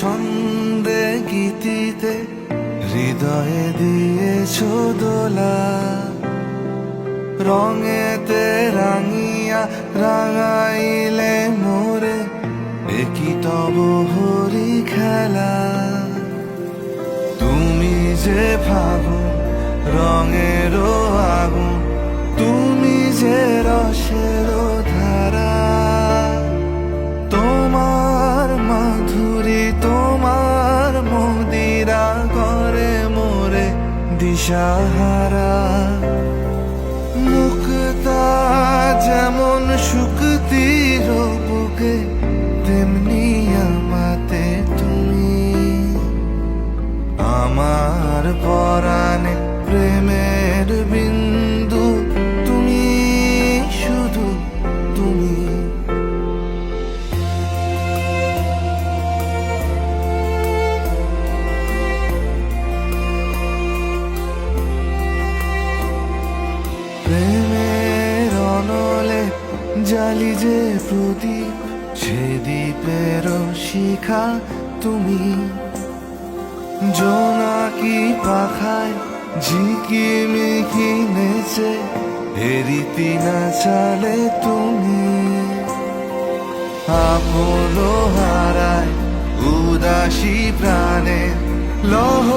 ছন্দে গীতিতে হৃদয়ে দিয়েছ দোলা। রঙেতে রাঙিয়া রাঙাইলে মোরে একই তব হরি খেলা। তুমি যে ফাগুন রঙেরও দিশাহারা। মুক্তা যেমন শুক্তির বুকে তেমনি আমাতে তুমি। আমার পরাণে প্রেমের জালি যে প্রদীপ, সে দ্বীপের শিখা তুমি। জোনাকি পাখায় ঝিকি মিকি নেচে হেরিতি না চালে তুমি। আপনো হারায় উদাসী প্রাণে লহ